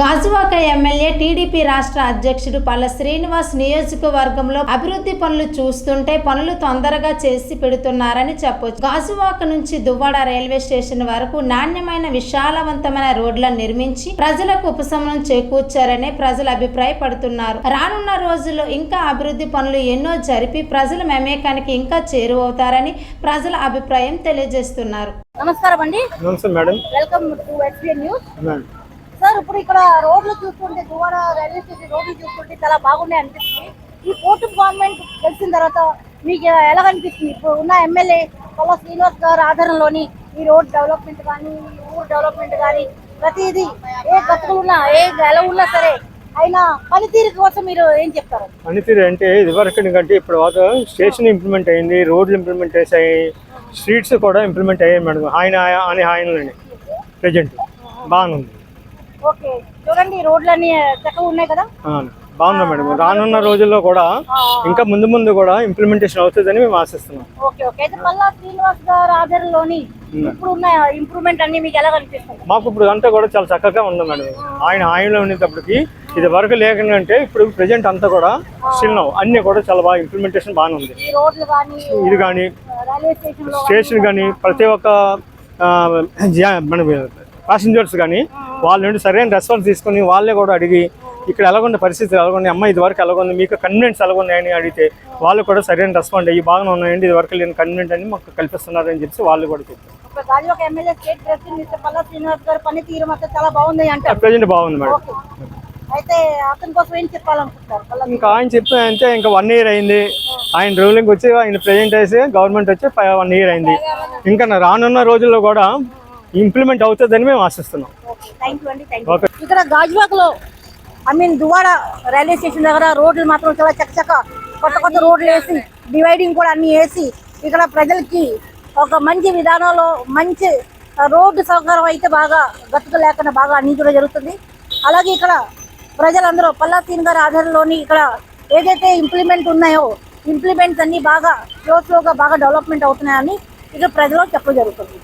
Gajuwaka MLA TDP రాష్ట్ర అధ్యక్షుడు పల్ల శ్రీనివాస్ నియోజకవర్గంలో అభివృద్ధి పనులు చూస్తుంటే పనులు తొందరగా చేసి పెడుతున్నారని చెప్పొచ్చు. గాజువాక నుంచి దువ్వాడ రైల్వే స్టేషన్ వరకు నాణ్యమైన విశాలవంతమైన రోడ్లను నిర్మించి ప్రజలకు ఉపశమనం చేకూర్చారని ప్రజలు అభిప్రాయపడుతున్నారు. రానున్న రోజుల్లో ఇంకా అభివృద్ధి పనులు ఎన్నో జరిపి ప్రజల మమేకానికి ఇంకా చేరువవుతారని ప్రజల అభిప్రాయం తెలియజేస్తున్నారు. నమస్కారం అండి. నమస్తే madam. Welcome to SPN news madam. Sir ఇప్పుడు ఇక్కడ రోడ్లు చూసుకుంటే దువాడ రైల్వే స్టేషన్ రోడ్లు చూసుకుంటే చాలా బాగున్నాయి అనిపిస్తుంది. ఈ కోర్టు గవర్నమెంట్ తెలిసిన తర్వాత మీకు ఎలా అనిపిస్తుంది ఇప్పుడు ఉన్న ఎమ్మెల్యే పల్ల శ్రీనివాస్ గారు ఆధారంలోని ఈ రోడ్ డెవలప్మెంట్ కానీ ఊరు డెవలప్మెంట్ కానీ ప్రతిదీ ఏ గతులు ఉన్నా ఏ ఎలా ఉన్నా సరే అయినా పనితీరు కోసం మీరు ఏం చెప్తారు? పనితీరు అంటే ఇదివరకు కంటే ఇప్పుడు స్టేషన్ ఇంప్లిమెంట్ అయింది రోడ్లు ఇంప్లిమెంట్ చేసాయి స్ట్రీట్స్ కూడా ఇంప్లిమెంట్ అయ్యాయి మేడం. ఆయన అని ఆయన ప్రజెంట్. బాగుంది ఓకే. చూడండి ఈ రోడ్లన్నీ చక్కగా ఉన్నాయి కదా? బాగుంది మేడం. రానున్న రోజుల్లో కూడా ఇంకా ముందు ముందు కూడా ఇంప్లిమెంటేషన్ అవుతుందని మేము ఆశిస్తున్నాం. Okay okay. అయితే మళ్ళా శ్రీనివాస్ గారు ఆధారంలోని ఇప్పుడు ఉన్న ఇంప్రూవ్మెంట్ అన్ని మీకు ఎలా కనిపిస్తుంది మాకు ఇప్పుడు అంతా కూడా చాలా చక్కగా ఉంది మేడం. ఆయన ఆయనలో ఉండేటప్పటికి ఇది వరకు లేకుంటే ఇప్పుడు ప్రజెంట్ అంతా కూడా స్టిల్ నౌ అన్ని కూడా చాలా బాగా ఇంప్లిమెంటేషన్ బాగానే ఉంది. ఇది కానీ స్టేషన్ కానీ ప్రతి ఒక్క మన ప్యాసింజర్స్ కానీ వాళ్ళ నుండి సరైన రెస్పాన్స్ తీసుకొని వాళ్ళే కూడా అడిగి ఇక్కడ ఎలాగుండే పరిస్థితి ఎలాగుంది? అమ్మ ఇది వరకు ఎలాగుంది? మీకు కన్వీనియన్స్ ఎలాగున్నాయని అడిగితే వాళ్ళు కూడా సరైన రెస్పాండ్ అయ్యి బాగానే ఉన్నాయండి ఇది వరకు లేని కన్వీనియంట్ అని మాకు కల్పిస్తున్నారని చెప్పి వాళ్ళు కూడా చెప్పారు. బాగుంది అంటారు. ప్రజెంట్ బాగుంది మేడం. ఓకే. అయితే అతని కోసం ఏం చెప్పాలనుకుంటారు పల్లా ఇంకా ఆయన చెప్పి అంటే ఇంకా వన్ ఇయర్ అయింది. ఆయన రూలింగ్ వచ్చి ఆయన ప్రెజెంట్ వేసి గవర్నమెంట్ వచ్చి వన్ ఇయర్ అయింది. ఇంకా రానున్న రోజుల్లో కూడా ఇంప్లిమెంట్ అవుతుందని మేము ఆశిస్తున్నాం. ఇక్కడ గాజువాకలో I mean Duvvada railway station దగ్గర రోడ్లు మాత్రం చాలా చక్కచక్క కొత్త కొత్త రోడ్లు వేసి డివైడింగ్ కూడా అన్ని వేసి ఇక్కడ ప్రజలకి ఒక మంచి విధానంలో మంచి రోడ్డు సౌకర్యం అయితే బాగా గతుకు లేకుండా బాగా అన్ని కూడా జరుగుతుంది. అలాగే ఇక్కడ ప్రజలందరూ పల్లా సీన్ గారి ఆధారంలోని ఇక్కడ ఏదైతే ఇంప్లిమెంట్ ఉన్నాయో ఇంప్లిమెంట్స్ అన్ని బాగా స్లో స్లోగా బాగా డెవలప్మెంట్ అవుతున్నాయని ఇక్కడ ప్రజలు చెప్పడం జరుగుతుంది.